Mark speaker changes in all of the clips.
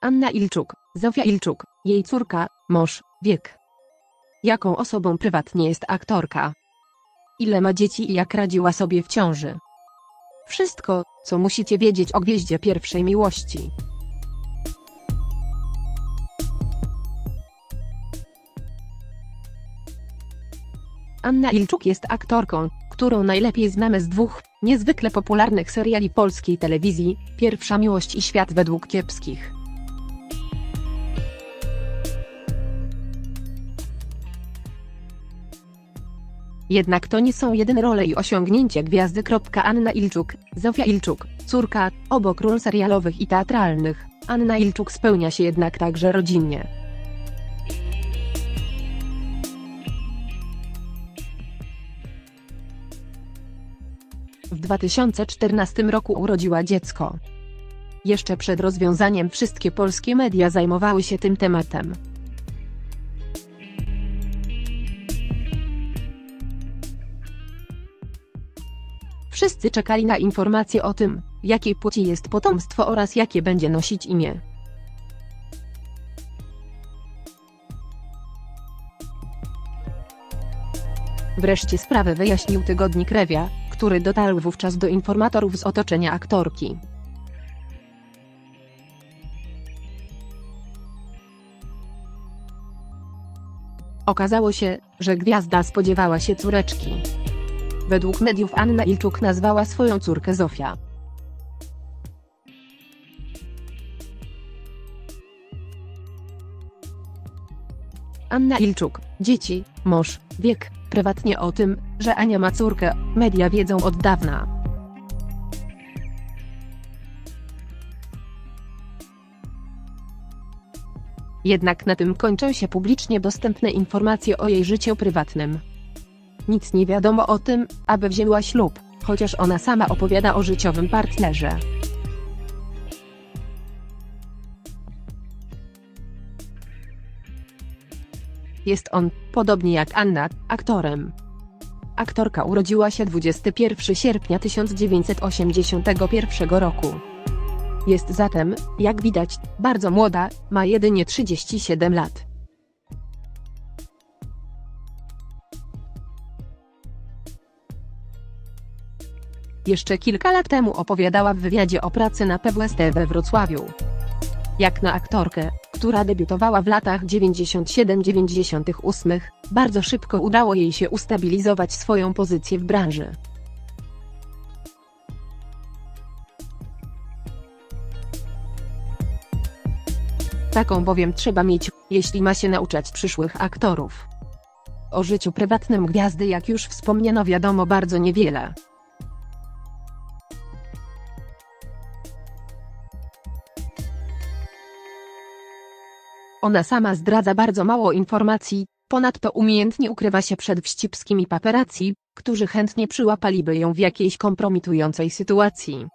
Speaker 1: Anna Ilczuk, Zofia Ilczuk, jej córka, mąż, wiek. Jaką osobą prywatnie jest aktorka? Ile ma dzieci i jak radziła sobie w ciąży? Wszystko, co musicie wiedzieć o gwieździe pierwszej miłości. Anna Ilczuk jest aktorką, którą najlepiej znamy z dwóch niezwykle popularnych seriali polskiej telewizji: Pierwsza miłość i Świat według kiepskich. Jednak to nie są jedyne role i osiągnięcia gwiazdy. Anna Ilczuk, Zofia Ilczuk, córka, obok ról serialowych i teatralnych, Anna Ilczuk spełnia się jednak także rodzinnie. W 2014 roku urodziła dziecko. Jeszcze przed rozwiązaniem wszystkie polskie media zajmowały się tym tematem. Wszyscy czekali na informacje o tym, jakiej płci jest potomstwo oraz jakie będzie nosić imię. Wreszcie sprawę wyjaśnił tygodnik Rewia, który dotarł wówczas do informatorów z otoczenia aktorki. Okazało się, że gwiazda spodziewała się córeczki. Według mediów Anna Ilczuk nazwała swoją córkę Zofia. Anna Ilczuk, dzieci, mąż, wiek, prywatnie o tym, że Ania ma córkę, media wiedzą od dawna. Jednak na tym kończą się publicznie dostępne informacje o jej życiu prywatnym. Nic nie wiadomo o tym, aby wzięła ślub, chociaż ona sama opowiada o życiowym partnerze. Jest on, podobnie jak Anna, aktorem. Aktorka urodziła się 21 sierpnia 1981 roku. Jest zatem, jak widać, bardzo młoda, ma jedynie 37 lat. Jeszcze kilka lat temu opowiadała w wywiadzie o pracy na PWST we Wrocławiu. Jak na aktorkę, która debiutowała w latach 97-98, bardzo szybko udało jej się ustabilizować swoją pozycję w branży. Taką bowiem trzeba mieć, jeśli ma się nauczać przyszłych aktorów. O życiu prywatnym gwiazdy jak już wspomniano wiadomo bardzo niewiele. Ona sama zdradza bardzo mało informacji, ponadto umiejętnie ukrywa się przed wścibskimi paparazzi, którzy chętnie przyłapaliby ją w jakiejś kompromitującej sytuacji.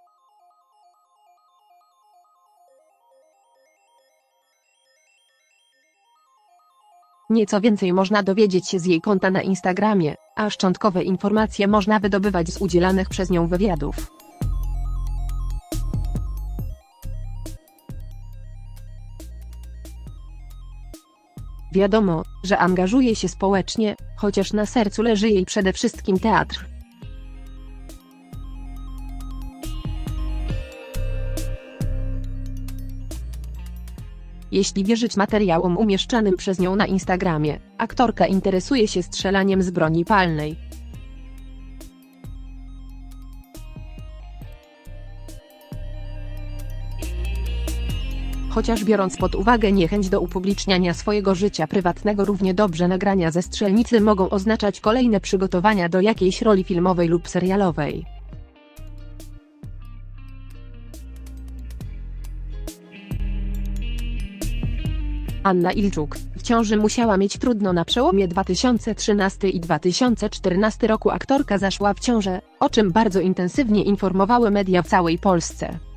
Speaker 1: Nieco więcej można dowiedzieć się z jej konta na Instagramie, a szczątkowe informacje można wydobywać z udzielanych przez nią wywiadów. Wiadomo, że angażuje się społecznie, chociaż na sercu leży jej przede wszystkim teatr. Jeśli wierzyć materiałom umieszczanym przez nią na Instagramie, aktorka interesuje się strzelaniem z broni palnej, chociaż biorąc pod uwagę niechęć do upubliczniania swojego życia prywatnego równie dobrze nagrania ze strzelnicy mogą oznaczać kolejne przygotowania do jakiejś roli filmowej lub serialowej. Anna Ilczuk, w ciąży musiała mieć trudno na przełomie 2013 i 2014 roku aktorka zaszła w ciążę, o czym bardzo intensywnie informowały media w całej Polsce.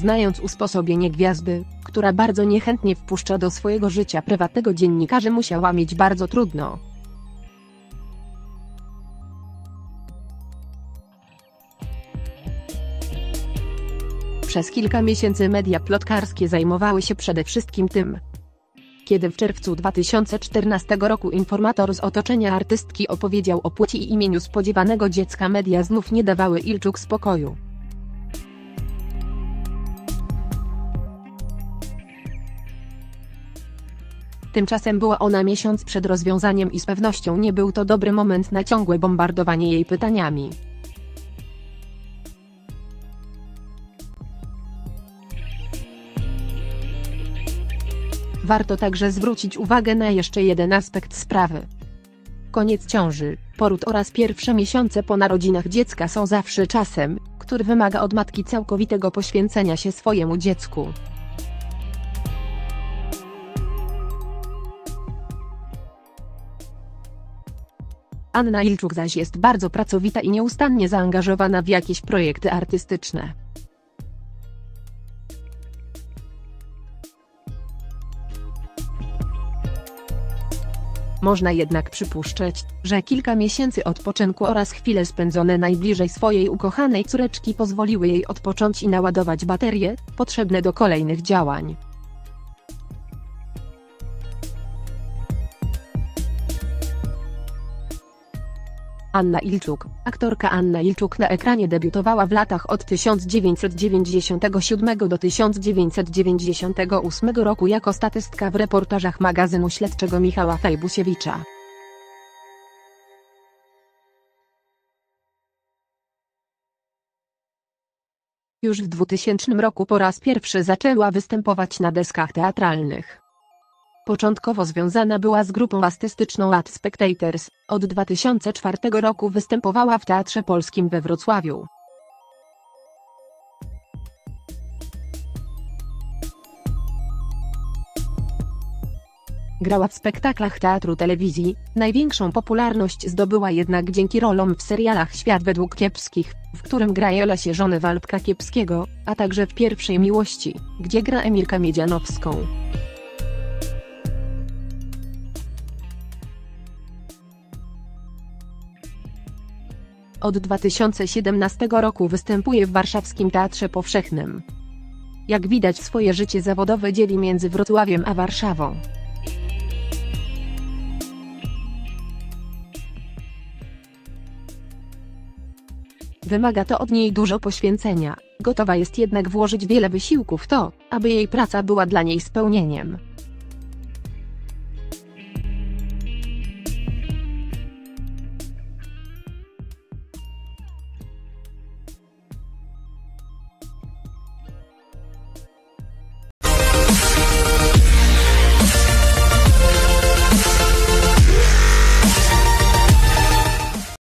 Speaker 1: Znając usposobienie gwiazdy, która bardzo niechętnie wpuszcza do swojego życia prywatnego dziennikarzy musiała mieć bardzo trudno. Przez kilka miesięcy media plotkarskie zajmowały się przede wszystkim tym, kiedy w czerwcu 2014 roku informator z otoczenia artystki opowiedział o płci i imieniu spodziewanego dziecka media znów nie dawały Ilczuk spokoju. Tymczasem była ona miesiąc przed rozwiązaniem i z pewnością nie był to dobry moment na ciągłe bombardowanie jej pytaniami. Warto także zwrócić uwagę na jeszcze jeden aspekt sprawy. Koniec ciąży, poród oraz pierwsze miesiące po narodzinach dziecka są zawsze czasem, który wymaga od matki całkowitego poświęcenia się swojemu dziecku. Anna Ilczuk zaś jest bardzo pracowita i nieustannie zaangażowana w jakieś projekty artystyczne. Można jednak przypuszczać, że kilka miesięcy odpoczynku oraz chwile spędzone najbliżej swojej ukochanej córeczki pozwoliły jej odpocząć i naładować baterie, potrzebne do kolejnych działań. Anna Ilczuk, aktorka Anna Ilczuk na ekranie debiutowała w latach od 1997 do 1998 roku jako statystka w reportażach magazynu śledczego Michała Fejbusiewicza. Już w 2000 roku po raz pierwszy zaczęła występować na deskach teatralnych. Początkowo związana była z grupą artystyczną At Spectators, od 2004 roku występowała w Teatrze Polskim we Wrocławiu. Grała w spektaklach teatru telewizji, największą popularność zdobyła jednak dzięki rolom w serialach Świat według Kiepskich, w którym gra Jola się żony Walpka Kiepskiego, a także w Pierwszej Miłości, gdzie gra Emilkę Miedzianowską. Od 2017 roku występuje w warszawskim Teatrze Powszechnym. Jak widać swoje życie zawodowe dzieli między Wrocławiem a Warszawą. Wymaga to od niej dużo poświęcenia, gotowa jest jednak włożyć wiele wysiłku w to, aby jej praca była dla niej spełnieniem.